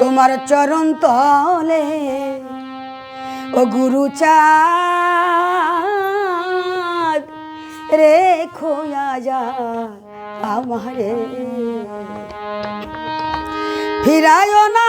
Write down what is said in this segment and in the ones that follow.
তোমার চরণ তলে ও গুরু চাঁদ রে খোয়া যা আমারে। ফিরায় না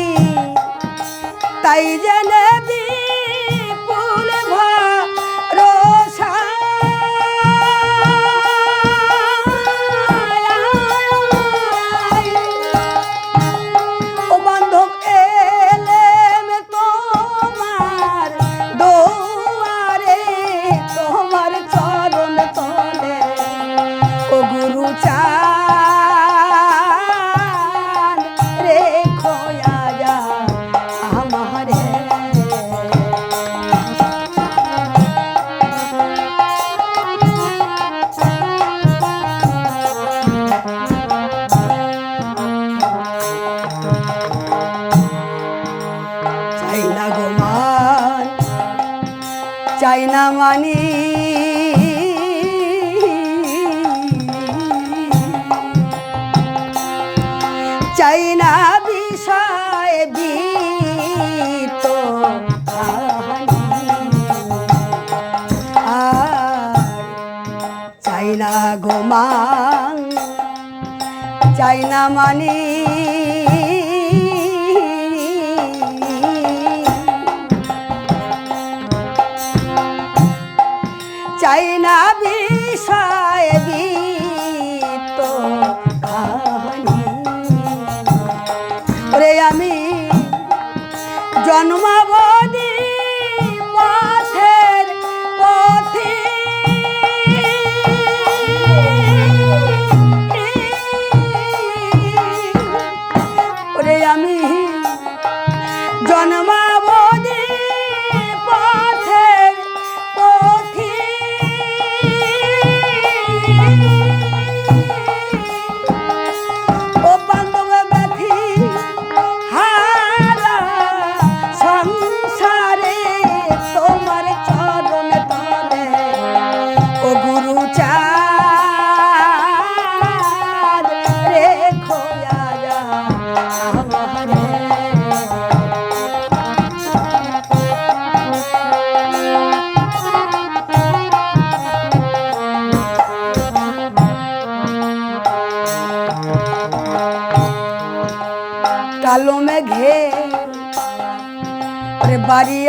তাই না মানি? চাই না বিষয় বিত চাই না গোমা চাই না মানি। নানা বিষয় তো আমি জন্মাবদী বাড়ি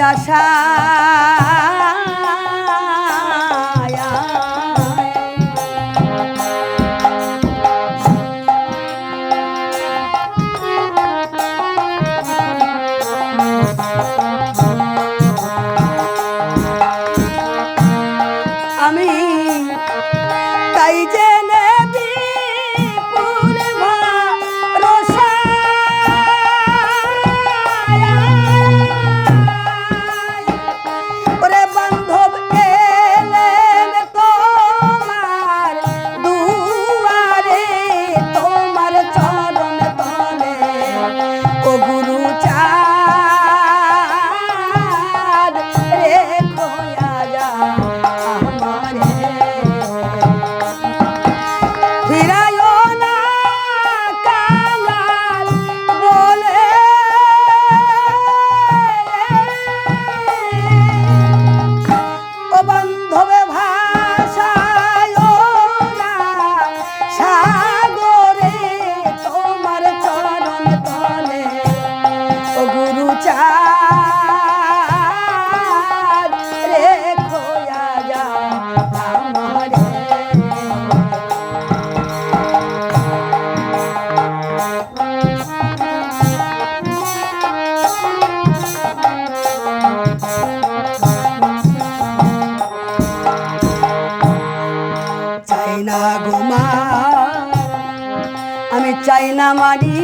আমি চাই না মারি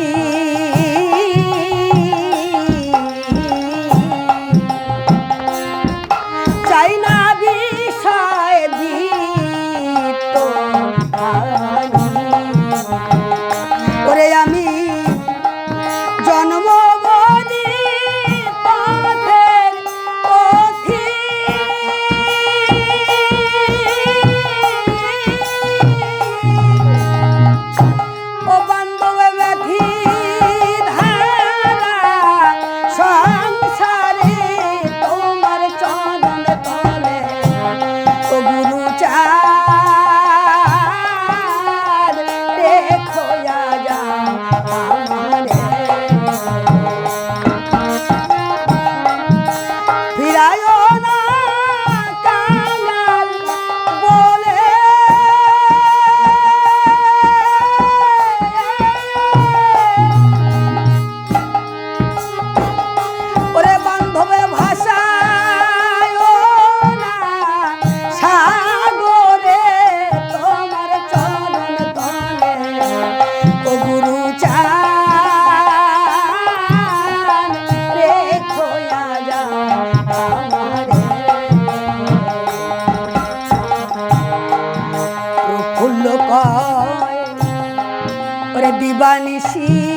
জানিসি